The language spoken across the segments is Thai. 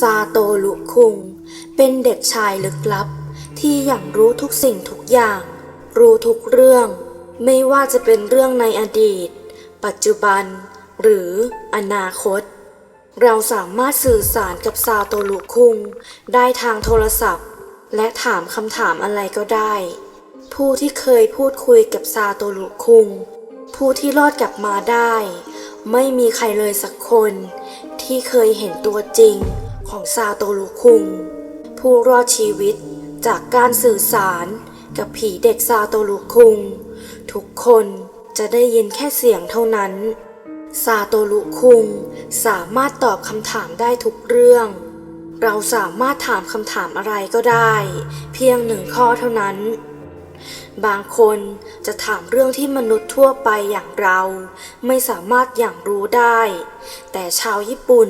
ซาโตลุคุง เป็นเด็กชายลึกลับ ที่อย่างรู้ทุกสิ่งทุกอย่าง รู้ทุกเรื่อง ไม่ว่าจะเป็นเรื่องในอดีต ปัจจุบัน หรืออนาคต เราสามารถสื่อสารกับซาโตลุคุง ได้ทางโทรศัพท์ และถามคำถามอะไรก็ได้ ผู้ที่เคยพูดคุยกับซาโตลุคุง ผู้ที่รอดกลับมาได้ ไม่มีใครเลยสักคนที่เคยเห็นตัวจริง ของซาโตลุคุง ผู้รอดชีวิตจากการสื่อสารกับผีเด็กซาโตลุคุง ทุกคนจะได้ยินแค่เสียงเท่านั้น ซาโตลุคุงสามารถตอบคำถามได้ทุกเรื่อง เราสามารถถามคำถามอะไรก็ได้ เพียงหนึ่งข้อเท่านั้น บางคนจะถามเรื่องที่มนุษย์ทั่วไปอย่างเรา ไม่สามารถอย่างรู้ได้ แต่ชาวญี่ปุ่น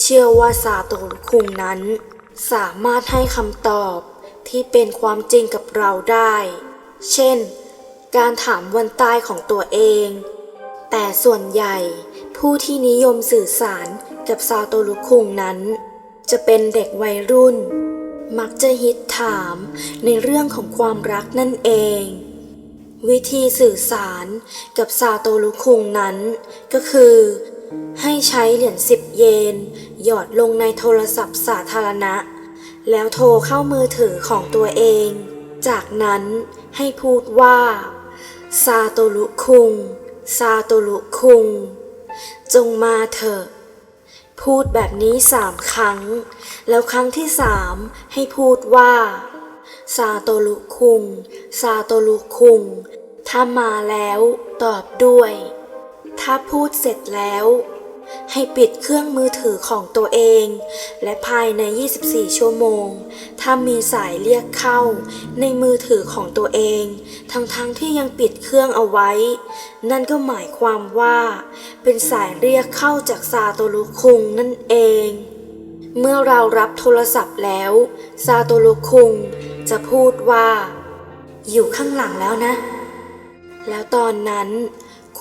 เชื่อว่าซาตรุคุงนั้น สามารถให้คำตอบที่เป็นความจริงกับเราได้ เช่น การถามวันตายของตัวเอง แต่ส่วนใหญ่ผู้ที่นิยมสื่อสารกับซาโตรุคุงนั้น จะเป็นเด็กวัยรุ่น มักจะฮิตถามในเรื่องของความรักนั่นเอง วิธีสื่อสารกับซาโตรุคุงนั้น ก็คือ ให้ใช้เหรียญสิบเยน หยอดลงในโทรศัพท์สาธารณะ แล้วโทรเข้ามือถือของตัวเอง จากนั้นให้พูดว่า ซาโตรุคุง ซาโตรุคุง จงมาเถอะ พูดแบบนี้สามครั้ง แล้วครั้งที่สามให้พูดว่า ซาโตรุคุง ซาโตรุคุง ถ้ามาแล้วตอบด้วย ถ้าพูดเสร็จแล้ว ให้ปิดเครื่องมือถือของตัวเอง และภายใน 24 ชั่วโมง ถ้ามีสายเรียกเข้า ในมือถือของตัวเอง ทั้งๆทที่ยังปิดเครื่องเอาไว้ นั่นก็หมายความว่า เป็นสายเรียกเข้าจากซาโตรุคุงนั่นเอง เมื่อเรารับโทรศัพท์แล้ว ซาโตรุคุงจะพูดว่า อยู่ข้างหลังแล้วนะแล้วตอนนั้น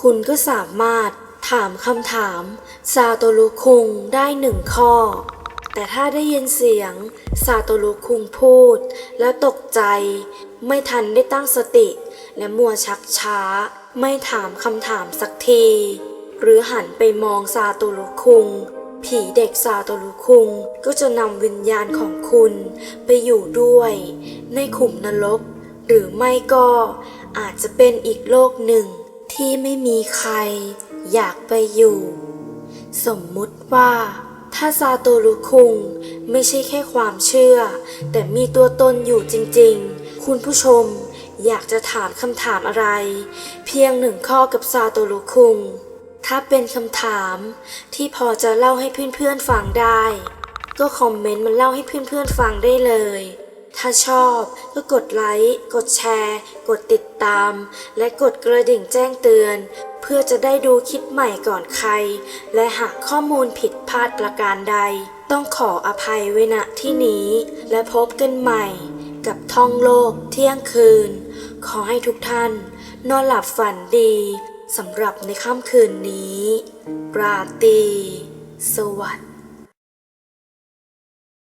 คุณก็สามารถถามคำถามซาโตรุคุงได้หนึ่งข้อ แต่ถ้าได้ยินเสียงซาโตรุคุงพูด แล้วตกใจ ไม่ทันได้ตั้งสติ และมัวชักช้า ไม่ถามคำถามสักที หรือหันไปมองซาโตรุคุง ผีเด็กซาโตรุคุงก็จะนำวิญญาณของคุณไปอยู่ด้วย ในขุมนรกหรือไม่ก็อาจจะเป็นอีกโลกหนึ่ง ที่ไม่มีใครอยากไปอยู่ สมมุติว่าถ้าซาโตรุคุงไม่ใช่แค่ความเชื่อ แต่มีตัวตนอยู่จริงๆ คุณผู้ชมอยากจะถามคำถามอะไร เพียงหนึ่งข้อกับซาโตรุคุง ถ้าเป็นคำถามที่พอจะเล่าให้เพื่อนๆฟังได้ ก็คอมเมนต์มาเล่าให้เพื่อนๆฟังได้เลย ถ้าชอบก็กดไลค์ กดแชร์ กดติดตาม และกดกระดิ่งแจ้งเตือน เพื่อจะได้ดูคลิปใหม่ก่อนใคร และหากข้อมูลผิดพลาดประการใด ต้องขออภัยไว้ณที่นี้ และพบกันใหม่ กับท่องโลกเที่ยงคืน ขอให้ทุกท่าน นอนหลับฝันดีสำหรับในค่ำคืนนี้ ราตรีสวัสดิ์